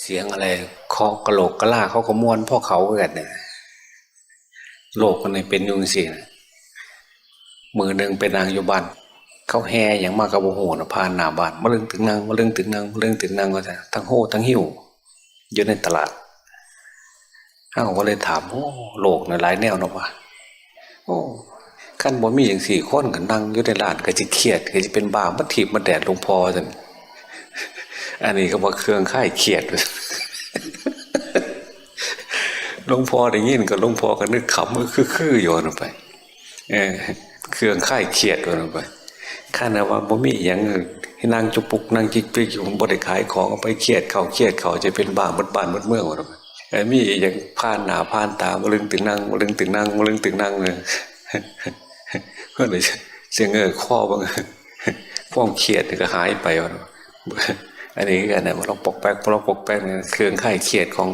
เสียงอะไรเคาะกระโหลกกระลาเขาก็ม้วนพ่อเขาเกิดเนี่ยโลกมันเลยเป็นยุงสินะมือหนึ่งเป็นนางอยู่บ้านเขาแห่อย่างมากกับโอโหนะพานหน้าบ้านมาเรื่องถึงนางมาเรื่องถึงนางมาเรื่องถึงนางก็จะทั้งโหทั้งหิวอยู่ในตลาดข้าก็เลยถามโอ้โลกเนี่ยหลายแนวนะวะโอ้ขั้นบ่มีอย่างสี่คนกันนั่งอยู่ในร้านก็จะเครียดก็จะเป็นบ้ามัดถีบมาแดดลงพอจัง อันนี้ก็มาเครื่องค่ายเขียดหลวงพ่อได้ยินก็หลวงพ่อก็นึกขำก็คือคือโยนไปเออเครื่องค่ายเขียดโยนไปข้านะว่าบ่มีอย่างให้นางจุปุกนางจิกปิกอยู่บริขายของเอาไปเขียดเขาเขียดเขาจะเป็นบ้าบดบ้านบดเมืองหมดไปไอ้มีอย่างผ่านหนาผ่านตามาลึงตึงนั่งมาลึงตึงนั่งมาลึงตึงนั่งเลยก็เลยเสียงเงอข้อบางพ่องเขียดก็หายไปวะ อันนี้กันนะมันเราปกแป๊กเราปกแป๊กเนี่ยเครื่องค่ายเครียดของ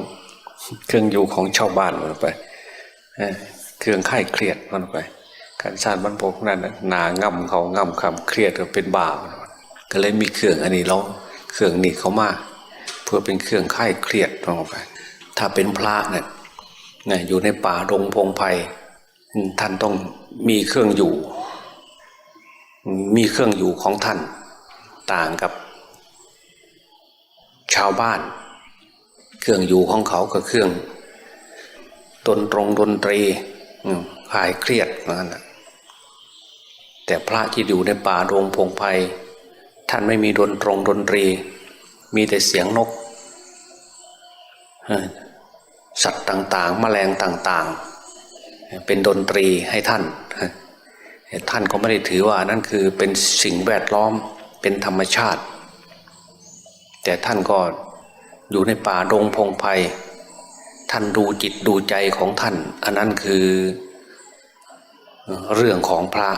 เครื่องอยู่ของชาวบ้านมันไปเครื่องค่ายเครียดมันไปการสร้างบรรพกนั่นน่ะหนางำเขางำคำเครียดก็เป็นบาปก็เลยมีเครื่องอันนี้เราเครื่องนี้เขามาเพื่อเป็นเครื่องค่ายเครียดลงไป ถ้าเป็นพระเนี่ยเนี่ยอยู่ในป่าดงพงไพ่ท่านต้องมีเครื่องอยู่ มีเครื่องอยู่ของท่าน ต่างกับ ชาวบ้าน เครื่องอยู่ของเขาก็เครื่องดนตรงดนตรีอืมคลายเครียดนั่นแหะแต่พระที่อยู่ในป่าดงพงไพ่ท่านไม่มีดนตรงดนตรี มีแต่เสียงนก สัตว์ต่างๆแมลงต่างๆ เป็นดนตรีให้ท่าน ท่านก็ไม่ได้ถือว่านั่นคือเป็นสิ่งแวดล้อมเป็นธรรมชาติ แต่ท่านก็อยู่ในป่าดงพงไพ่ท่านดูจิตดูใจของท่าน อันนั้นคือเรื่องของพระ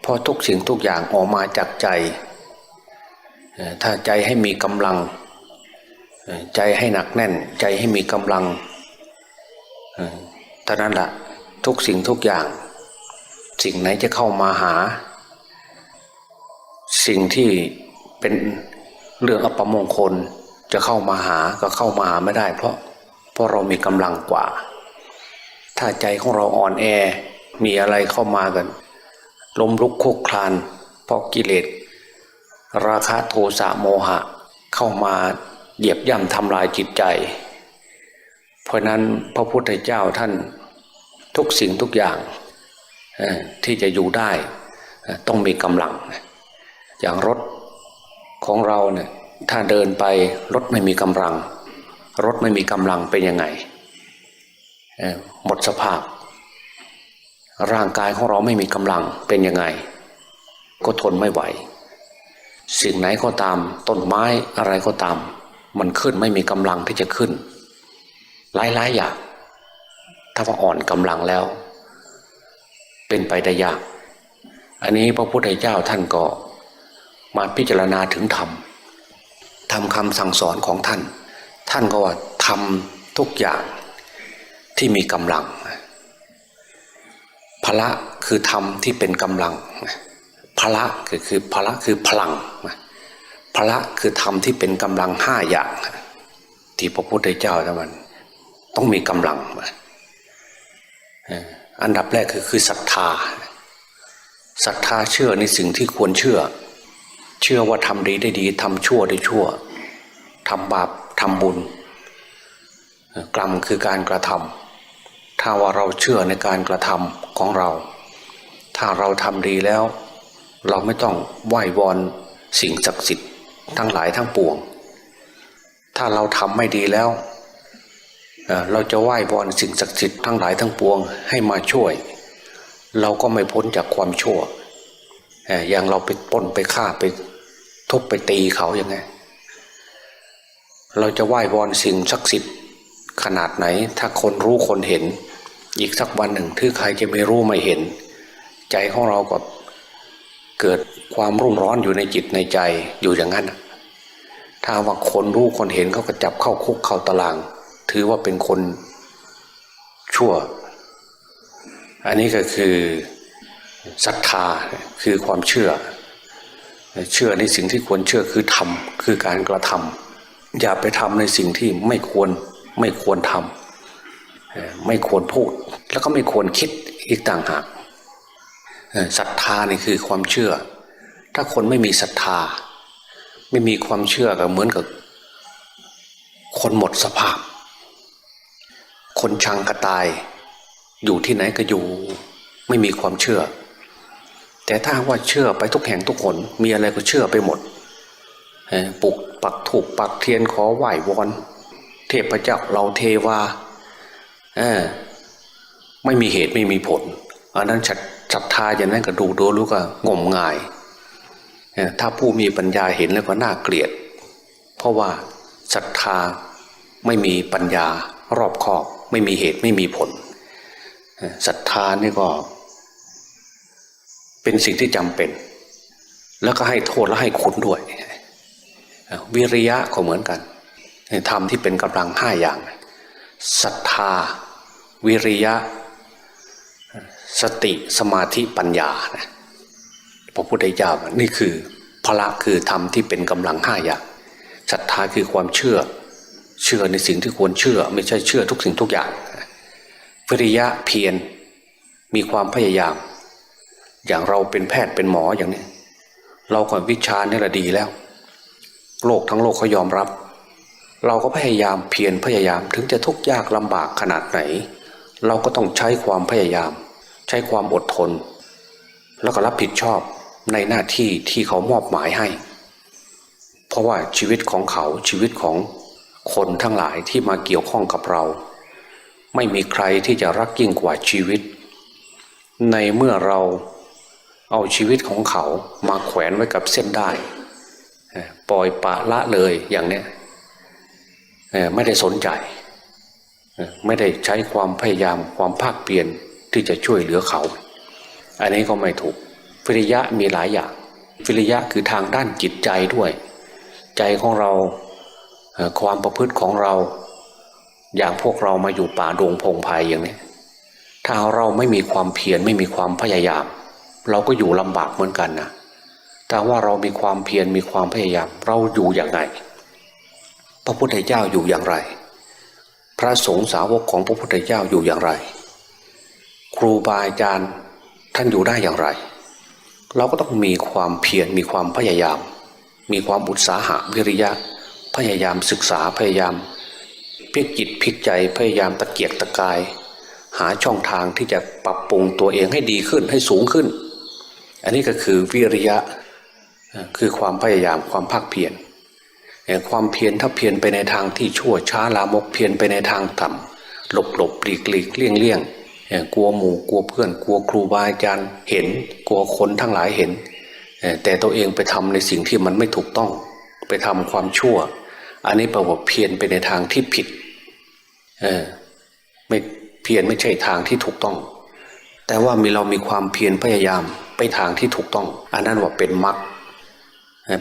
เพราะทุกสิ่งทุกอย่างออกมาจากใจ ถ้าใจให้มีกำลัง ใจให้หนักแน่น ใจให้มีกำลังท่านั้นแหละทุกสิ่งทุกอย่าง สิ่งไหนจะเข้ามาหา สิ่งที่เป็น เรื่องอัปมงคลจะเข้ามาหาก็เข้ามาหาไม่ได้ เพราะเพราะเรามีกำลังกว่า ถ้าใจของเราอ่อนแอมีอะไรเข้ามากันล้มลุกคุกคลาน เพราะกิเลส ราคะโทสะโมหะ เข้ามาเหยียบย่ำทำลายจิตใจ เพราะนั้นพระพุทธเจ้าท่านทุกสิ่งทุกอย่างที่จะอยู่ได้ต้องมีกำลัง อย่างรถ ของเราเนี่ยถ้าเดินไปรถไม่มีกำลัง รถไม่มีกำลังเป็นยังไงหมดสภาพ ร่างกายของเราไม่มีกำลังเป็นยังไง ก็ทนไม่ไหว สิ่งไหนก็ตามต้นไม้อะไรก็ตาม มันขึ้นไม่มีกำลังที่จะขึ้น หลายๆอย่างถ้าว่าอ่อนกำลังแล้ว เป็นไปได้ยาก อันนี้พระพุทธเจ้าท่านก็ มาพิจารณาถึงธรรมทำคำสั่งสอนของท่าน ท่านก็ว่าทำทุกอย่างที่มีกำลังพละคือธรรมที่เป็นกำลังพละคือคือพละคือพลังพละคือธรรมที่เป็นกำลังห้าอย่างที่พระพุทธเจ้าท่านมันต้องมีกำลัง อันดับแรกคือคือศรัทธาศรัทธาเชื่อในสิ่งที่ควรเชื่อ เชื่อว่าทำดีได้ดีทำชั่วได้ชั่วทำบาปทำบุญ กรรมคือการกระทำถ้าว่าเราเชื่อในการกระทำของเรา ถ้าเราทำดีแล้ว เราไม่ต้องไหว้วอนสิ่งศักดิ์สิทธิ์ทั้งหลายทั้งปวง ถ้าเราทำไม่ดีแล้วเราจะไหว้วอนสิ่งศักดิ์สิทธิ์ทั้งหลายทั้งปวงให้มาช่วย เราก็ไม่พ้นจากความชั่ว อย่างเราไปป้นไปฆ่าไปทุบไปตีเขาอย่างไง เราจะไหว้วอนสิ่งศักดิ์สิทธิ์ขนาดไหน ถ้าคนรู้คนเห็น อีกสักวันหนึ่งที่ใครจะไม่รู้ไม่เห็น ใจของเราก็เกิดความรุ่มร้อนอยู่ในจิตในใจอยู่อย่างนั้น ถ้าว่าคนรู้คนเห็นเขาก็จับเข้าคุกเข้าตาราง ถือว่าเป็นคนชั่ว อันนี้ก็คือ ศรัทธาคือความเชื่อ เชื่อในสิ่งที่ควรเชื่อคือทำคือการกระทอย่าไปทำในสิ่งที่ไม่ควรไม่ควรทำเอ่อไม่ควรพูด แล้วก็ไม่ควรคิดอีกต่างหากศรัทธานี่คือความเชื่อ ถ้าคนไม่มีศรัทธา ไม่มีความเชื่อก็เหมือนกับ คนหมดสภาพ คนชังกระตาย อยู่ที่ไหนก็อยู่ ไม่มีความเชื่อ แต่ถ้าว่าเชื่อไปทุกแห่งทุกคนมีอะไรก็เชื่อไปหมดปลุกปักถูกปักเทียนขอไหว้วอน เทพเจ้าเราเทวาไม่มีเหตุไม่มีผลอันนั้นศรัทศรัทธาอย่างนั้นก็ดูดูรู้ก็งมงายถ้าผู้มีปัญญาเห็นแล้วก็น่าเกลียด เพราะว่าศรัทธาไม่มีปัญญารอบคอบ ไม่มีเหตุไม่มีผลศรัทธานี่ก็ เป็นสิ่งที่จำเป็น แล้วก็ให้โทษและให้คุณด้วย วิริยะก็เหมือนกันธรรมที่เป็นกำลังห้าอย่างศรัทธา วิริยะ สติสมาธิปัญญานะพระพุทธเจ้านี่คือพละคือธรรมที่เป็นกำลังห้าอย่างศรัทธาคือความเชื่อ เชื่อในสิ่งที่ควรเชื่อ ไม่ใช่เชื่อทุกสิ่งทุกอย่างวิริยะเพียรมีความพยายาม อย่างเราเป็นแพทย์เป็นหมออย่างนี้ เราก่อนวิชานี่แหละดีแล้ว โลกทั้งโลกเขายอมรับ เราก็พยายามเพียรพยายามถึงจะทุกข์ยากลำบากขนาดไหน เราก็ต้องใช้ความพยายาม ใช้ความอดทน แล้วก็รับผิดชอบในหน้าที่ที่เขามอบหมายให้ เพราะว่าชีวิตของเขาชีวิตของคนทั้งหลายที่มาเกี่ยวข้องกับเรา ไม่มีใครที่จะรักยิ่งกว่าชีวิต ในเมื่อเรา เอาชีวิตของเขามาแขวนไว้กับเส้นได้ปล่อยปะละเลยอย่างเนี้ยไม่ได้สนใจ ไม่ได้ใช้ความพยายามความภาคเปลี่ยนที่จะช่วยเหลือเขา อันนี้ก็ไม่ถูกวิริยะมีหลายอย่างวิริยะคือทางด้านจิตใจด้วย ใจของเราความประพฤติของเรา อย่างพวกเรามาอยู่ป่าดงพงไพ่อย่างนี้ถ้าเราไม่มีความเพียรไม่มีความพยายาม เราก็อยู่ลำบากเหมือนกันนะแต่ว่าเรามีความเพียรมีความพยายามเราอยู่อย่างไรพระพุทธเจ้าอยู่อย่างไร พระสงฆ์สาวกของพระพุทธเจ้าอยู่อย่างไร ครูบาอาจารย์ท่านอยู่ได้อย่างไร เราก็ต้องมีความเพียรมีความพยายาม มีความอุตสาหะวิริยะพยายามศึกษาพยายามพิจิตพลิกใจพยายามตะเกียกตะกาย หาช่องทางที่จะปรับปรุงตัวเองให้ดีขึ้นให้สูงขึ้น อันนี้ก็คือวิริยะคือความพยายามความภาคเพียรเอ่อความเพียรถ้าเพียรไปในทางที่ชั่วช้าลามกเพียรไปในทางต่ำหลบหลบหลีกหลีกเลี่ยงเลี่ยงกลัวหมู่กลัวเพื่อนกลัวครูบาอาจารย์เห็น กลัวคนทั้งหลายเห็น แต่ตัวเองไปทำในสิ่งที่มันไม่ถูกต้อง ไปทำความชั่ว อันนี้แปลว่าเพียรไปในทางที่ผิดเออไม่เพียรไม่ใช่ทางที่ถูกต้อง แต่ว่ามีเรามีความเพียรพยายามไปทางที่ถูกต้อง อันนั้นว่าเป็นมรรค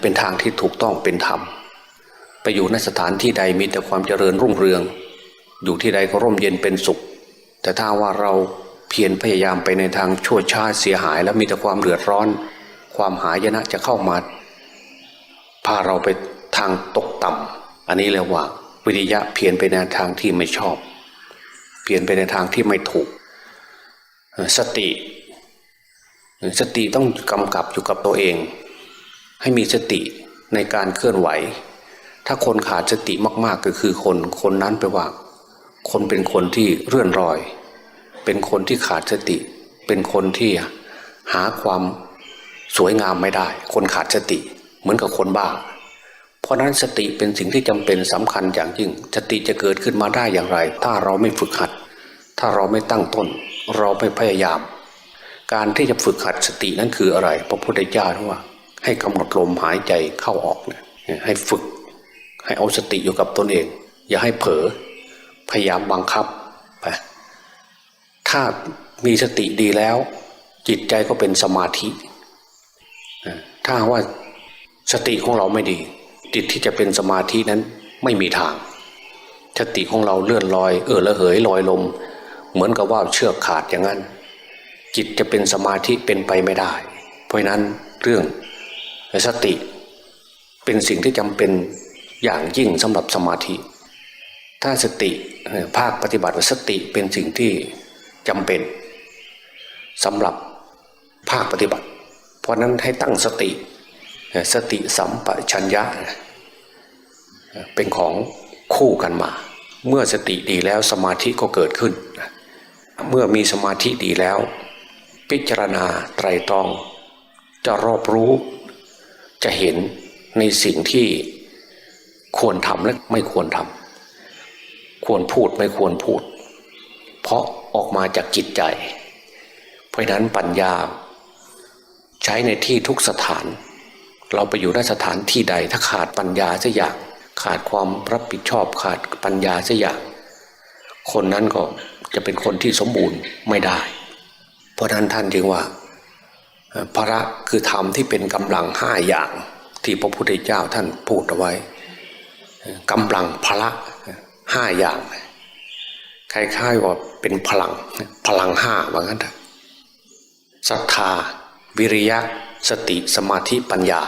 เป็นทางที่ถูกต้องเป็นธรรมไปอยู่ในสถานที่ใดมีแต่ความเจริญรุ่งเรือง อยู่ที่ใดก็ร่มเย็นเป็นสุข แต่ถ้าว่าเราเพียรพยายามไปในทางชั่วช้าเสียหาย แล้วมีแต่ความเดือดร้อน ความหายนะจะเข้ามาพาเราไปทางตกต่ำอันนี้เรียกว่า วิริยะเพียรไปในทางที่ไม่ชอบ เพียรไปในทางที่ไม่ถูก สติ สติต้องกำกับอยู่กับตัวเอง ให้มีสติในการเคลื่อนไหว ถ้าคนขาดสติมากๆก็คือคนคนนั้นไปลว่า คนเป็นคนที่เรื่อนรอย เป็นคนที่ขาดสติ เป็นคนที่หาความสวยงามไม่ได้ คนขาดสติเหมือนกับคนบ้า เพราะนั้นสติเป็นสิ่งที่จำเป็นสำคัญอย่างยิ่ง สติจะเกิดขึ้นมาได้อย่างไร ถ้าเราไม่ฝึกหัด ถ้าเราไม่ตั้งต้น เราไม่พยายาม การที่จะฝึกหัดสตินั้นคืออะไร พระพุทธเจ้าท่านว่า ให้กำหนดลมหายใจเข้าออกเนี่ยให้ฝึก ให้เอาสติอยู่กับตนเอง อย่าให้เผลอพยายามบังคับไปถ้ามีสติดีแล้ว จิตใจก็เป็นสมาธิถ้าว่าสติของเราไม่ดี จิตที่จะเป็นสมาธินั้นไม่มีทางสติของเราเลื่อนลอย เออละเหยลอยลม เหมือนกับว่าเชือกขาดอย่างนั้น จิตจะเป็นสมาธิเป็นไปไม่ได้ เพราะนั้นเรื่องสติเป็นสิ่งที่จำเป็นอย่างยิ่งสำหรับสมาธิ ถ้าสติภาคปฏิบัติสติเป็นสิ่งที่จำเป็นสำหรับภาคปฏิบัติ เพราะนั้นให้ตั้งสติ สติสัมปชัญญะเอ่อเป็นของคู่กันมา เมื่อสติดีแล้วสมาธิก็เกิดขึ้น เมื่อมีสมาธิดีแล้ว พิจารณาไตรตรอง จะรอบรู้ จะเห็นในสิ่งที่ควรทำและไม่ควรทำควรพูดไม่ควรพูด เพราะออกมาจากจิตใจ เพราะนั้นปัญญา ใช้ในที่ทุกสถาน เราไปอยู่ในสถานที่ใดถ้าขาดปัญญาสักอย่าง ขาดความรับผิดชอบขาดปัญญาสักอย่าง คนนั้นก็ จะเป็นคนที่สมบูรณ์ไม่ได้ เพราะนั้นท่านจึงว่าพระคือธรรมที่เป็นกำลังห้าอย่างที่พระพุทธเจ้าท่านพูดเอาไว้กำลังพละห้าอย่างคล้ายๆว่าเป็นพลังพลังห้าว่างั้นเถอะศรัทธา วิริยะ สติสมาธิปัญญา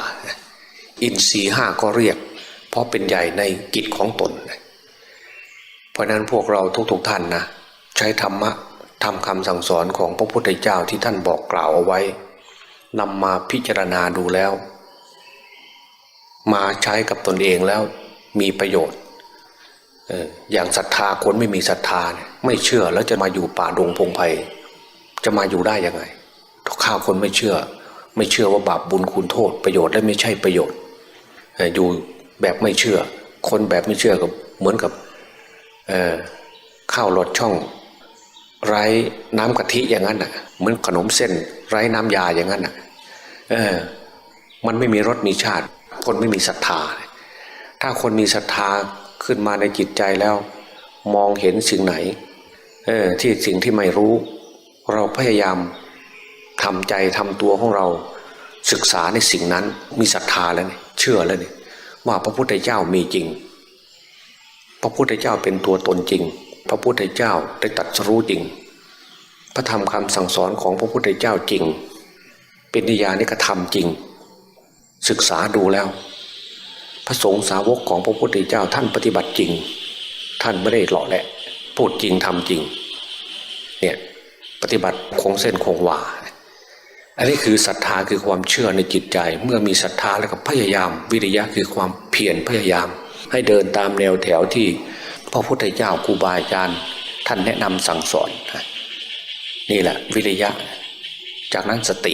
อินทรีย์ห้าก็เรียก เพราะเป็นใหญ่ในกิจของตน เพราะนั้นพวกเราทุกๆท่านนะ ใช้ธรรมะทำคำสั่งสอนของพระพุทธเจ้าที่ท่านบอกกล่าวเอาไว้นำมาพิจารณาดูแล้ว มาใช้กับตนเองแล้วมีประโยชน์อย่างศรัทธาคนไม่มีศรัทธาไม่เชื่อแล้วจะมาอยู่ป่าดงพงไพ่จะมาอยู่ได้ยังไงข้าวคนไม่เชื่อ ไม่เชื่อว่าบาปบุญคุณโทษประโยชน์และไม่ใช่ประโยชน์อยู่แบบไม่เชื่อ คนแบบไม่เชื่อกับเหมือนกับข้าวหลอดช่อง ไร้น้ำกะทิอย่างนั้นอะเหมือนขนมเส้น ไร้น้ำยาอย่างนั้นอะเออมันไม่มีรสมีชาติ คนไม่มีศรัทธา ถ้าคนมีศรัทธาขึ้นมาในจิตใจแล้ว มองเห็นสิ่งไหนเออที่สิ่งที่ไม่รู้ เราพยายามทำใจทำตัวของเราศึกษาในสิ่งนั้นมีศรัทธาแล้วเนี่ยเชื่อแล้วเนี่ยว่าพระพุทธเจ้ามีจริง พระพุทธเจ้าเป็นตัวตนจริง พระพุทธเจ้าได้ตรัสรู้จริง พระธรรมคำสั่งสอนของพระพุทธเจ้าจริง เป็นนิยานิกระทำจริง ศึกษาดูแล้ว พระสงฆ์สาวกของพระพุทธเจ้าท่านปฏิบัติจริง ท่านไม่ได้หล่อแหละพูดจริงทำจริงเนี่ยปฏิบัติคงเส้นคงวาอันนี้คือศรัทธาคือความเชื่อในจิตใจ เมื่อมีศรัทธาแล้วก็พยายาม วิริยะคือความเพียรพยายาม ให้เดินตามแนวแถวที่ ระพุทธเจ้าครูบาอาจารย์ท่านแนะนำสั่งสอนนี่แหละวิริยะ จากนั้นสติ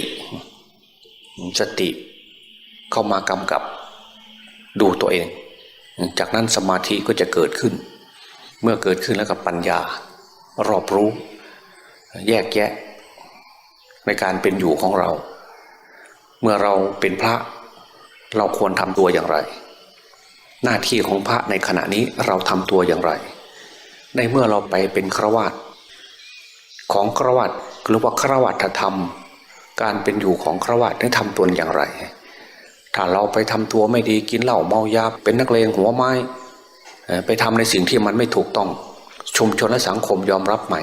สติเข้ามากำกับดูตัวเอง จากนั้นสมาธิก็จะเกิดขึ้น เมื่อเกิดขึ้นแล้วกับปัญญารอบรู้ แยกแยะ ในการเป็นอยู่ของเรา เมื่อเราเป็นพระเราควรทำตัวอย่างไร หน้าที่ของพระในขณะนี้เราทำตัวอย่างไร ในเมื่อเราไปเป็นฆราวาสของฆราวาสหรือว่าฆราวาสธรรม การเป็นอยู่ของฆราวาสได้ทำตัวอย่างไร ถ้าเราไปทำตัวไม่ดีกินเหล้าเมายาเป็นนักเลงหัวไม้ ไปทำในสิ่งที่มันไม่ถูกต้อง ชุมชนและสังคมยอมรับไหม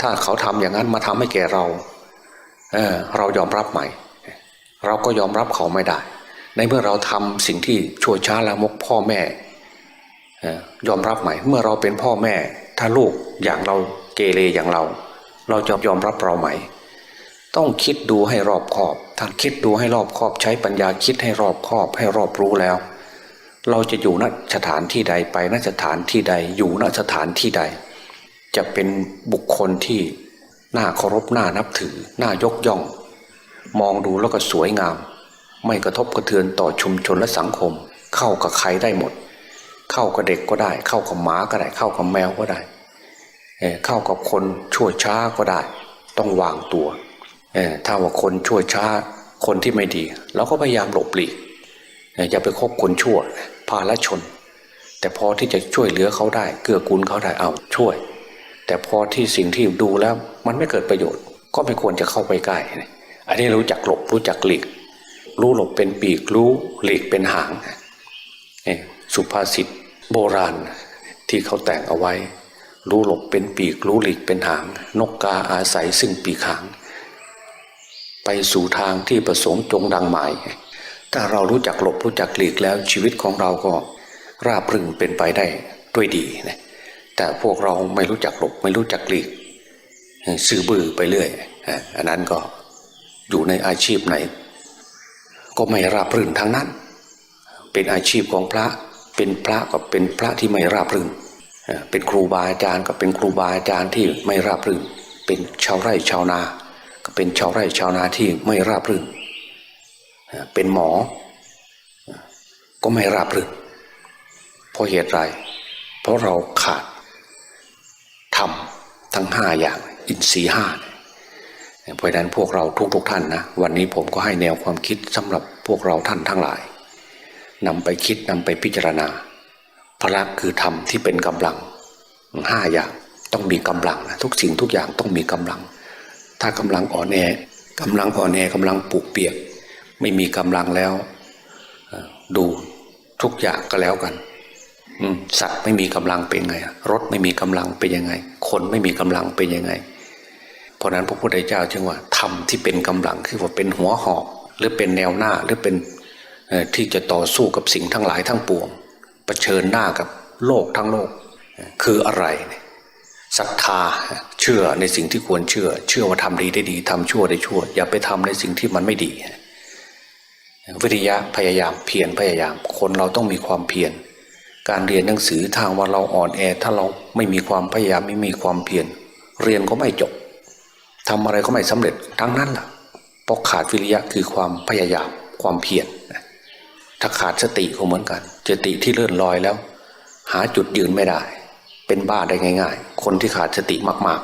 ถ้าเขาทำอย่างนั้นมาทำให้แก่เราเออเรายอมรับไหม เราก็ยอมรับเขาไม่ได้ ในเมื่อเราทำสิ่งที่ชั่วช้าละมกพ่อแม่ยอมรับไหมเมื่อเราเป็นพ่อแม่ ถ้าลูกอย่างเราเกเรอย่างเรา เราจะยอมรับเราไหม ต้องคิดดูให้รอบคอบถ้าคิดดูให้รอบคอบใช้ปัญญาคิดให้รอบคอบให้รอบรู้แล้ว เราจะอยู่ณสถานที่ใดไปณสถานที่ใด อยู่ณสถานที่ใด จะเป็นบุคคลที่น่าเคารพน่านับถือน่ายกย่อง มองดูแล้วก็สวยงาม ไม่กระทบกระเทือนต่อชุมชนและสังคม เข้ากับใครได้หมด เข้ากับเด็กก็ได้ เข้ากับหมาก็ได้ เข้ากับแมวก็ได้ เข้ากับคนชั่วช้าก็ได้ ต้องวางตัวถ้าว่าคนชั่วช้าคนที่ไม่ดีเราก็พยายามหลบหลีกเอ่ออย่าไปคบคนชั่วพาละชน แต่พอที่จะช่วยเหลือเขาได้ เกื้อกูลเขาได้เอาช่วย แต่พอที่สิ่งที่ดูแล้วมันไม่เกิดประโยชน์ ก็ไม่ควรจะเข้าไปใกล้อันนี้รู้จักหลบรู้จักหลีก รู้หลบเป็นปีกรู้หลีกเป็นหางเอ่สุภาษิตโบราณที่เขาแต่งเอาไว้ รู้หลบเป็นปีกรู้หลีกเป็นหาง นกกาอาศัยซึ่งปีกหาง ไปสู่ทางที่ประสงค์จงดังหมาย ถ้าเรารู้จักหลบรู้จักหลีกแล้วชีวิตของเราก็ราบรื่นเป็นไปได้ด้วยดีนะแต่พวกเราไม่รู้จักหลบไม่รู้จักหลีกซื่อบื้อไปเรื่อยอันนั้นก็อยู่ในอาชีพไหน ก็ไม่ราบรื่นทั้งนั้น เป็นอาชีพของพระ เป็นพระก็เป็นพระที่ไม่ราบรื่น เป็นครูบาอาจารย์ก็เป็นครูบาอาจารย์ที่ไม่ราบรื่น เป็นชาวไร่ชาวนา ก็เป็นชาวไร่ชาวนาที่ไม่ราบรื่น เป็นหมอ ก็ไม่ราบรื่น เพราะเหตุไร เพราะเราขาดทำทั้งห้าอย่างอินทรีย์ห้าเเพราะฉะนั้นพวกเราทุกๆทท่านนะวันนี้ผมก็ให้แนวความคิดสำหรับพวกเราท่านทั้งหลายนำไปคิดนำไปพิจารณาพละคือธรรมที่เป็นกำลังห้าอย่างต้องมีกำลังนะทุกสิ่งทุกอย่างต้องมีกำลัง ถ้ากำลังอ่อนแอกำลังอ่อนแอกำลังปุกเปียก ไม่มีกำลังแล้ว ดูทุกอย่างก็แล้วกันสัตว์ไม่มีกำลังเป็นไง รถไม่มีกำลังเป็นยังไง คนไม่มีกำลังเป็นยังไง เพราะนั้นพระพุทธเจ้าจึงว่าธรรมที่เป็นกำลังคือว่าเป็นหัวหอกหรือเป็นแนวหน้าหรือเป็นที่จะต่อสู้กับสิ่งทั้งหลายทั้งปวงเผชิญหน้ากับโลกทั้งโลกคืออะไรศรัทธาเชื่อในสิ่งที่ควรเชื่อ เชื่อว่าทำดีได้ดีทำชั่วได้ชั่ว อย่าไปทำในสิ่งที่มันไม่ดี วิริยะพยายามเพียรพยายาม คนเราต้องมีความเพียรการเรียนหนังสือทางว่าเราอ่อนแอ ถ้าเราไม่มีความพยายามไม่มีความเพียรเรียนก็ไม่จบ ทำอะไรก็ไม่สำเร็จทั้งนั้นล่ะเพราะขาดวิริยะคือความพยายามความเพียรถ้าขาดสติก็เหมือนกันสติที่เลื่อนลอยแล้ว หาจุดยืนไม่ได้ เป็นบ้าได้ง่าย ๆ คนที่ขาดสติมาก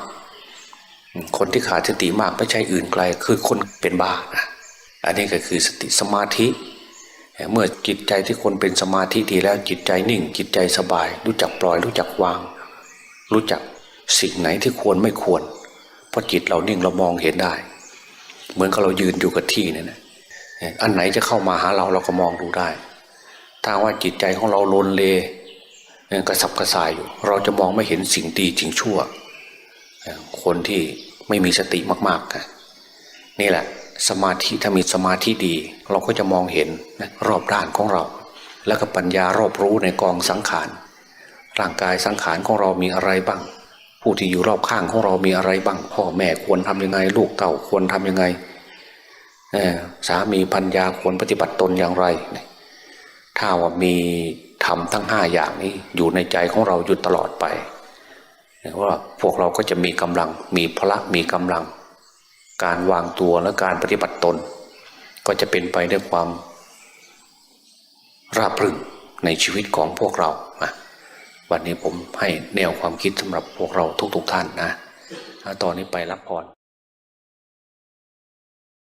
ๆ คนที่ขาดสติมากไม่ใช่อื่นไกล คือคนเป็นบ้านะอันนี้ก็คือสติสมาธิเมื่อจิตใจที่คนเป็นสมาธิดีแล้วจิตใจนิ่ง จิตใจสบาย รู้จักปล่อย รู้จักวาง รู้จักสิ่งไหนที่ควรไม่ควร เพราะจิตเรานิ่งเรามองเห็นได้ เหมือนกับเรายืนอยู่กับที่เนี่ยนะอันไหนจะเข้ามาหาเราเราก็มองดูได้ ถ้าว่าจิตใจของเราโลนเลกระสับกระส่ายอยู่ เราจะมองไม่เห็นสิ่งดีสิ่งชั่ว คนที่ไม่มีสติมากๆนะนี่แหละ สมาธิถ้ามีสมาธิดี เราก็จะมองเห็นนะรอบด้านของเรา แล้วก็ปัญญารอบรู้ในกองสังขารร่างกายสังขารของเรามีอะไรบ้าง ผู้ที่อยู่รอบข้างของเรามีอะไรบ้างพ่อแม่ควรทำยังไง ลูกเต่าควรทำยังไงสามีพัญญาควรปฏิบัติตนอย่างไร ถ้าว่ามีทำทั้งห้าอย่างนี้อยู่ในใจของเราอยู่ตลอดไปว่าพวกเราก็จะมีกำลังมีพละมีกำลัง การวางตัวและการปฏิบัติตน ก็จะเป็นไปด้วยความราบรื่นในชีวิตของพวกเรานะ วันนี้ผมให้แนวความคิดสำหรับพวกเราทุกๆท่านนะ ตอนนี้ไปรับพร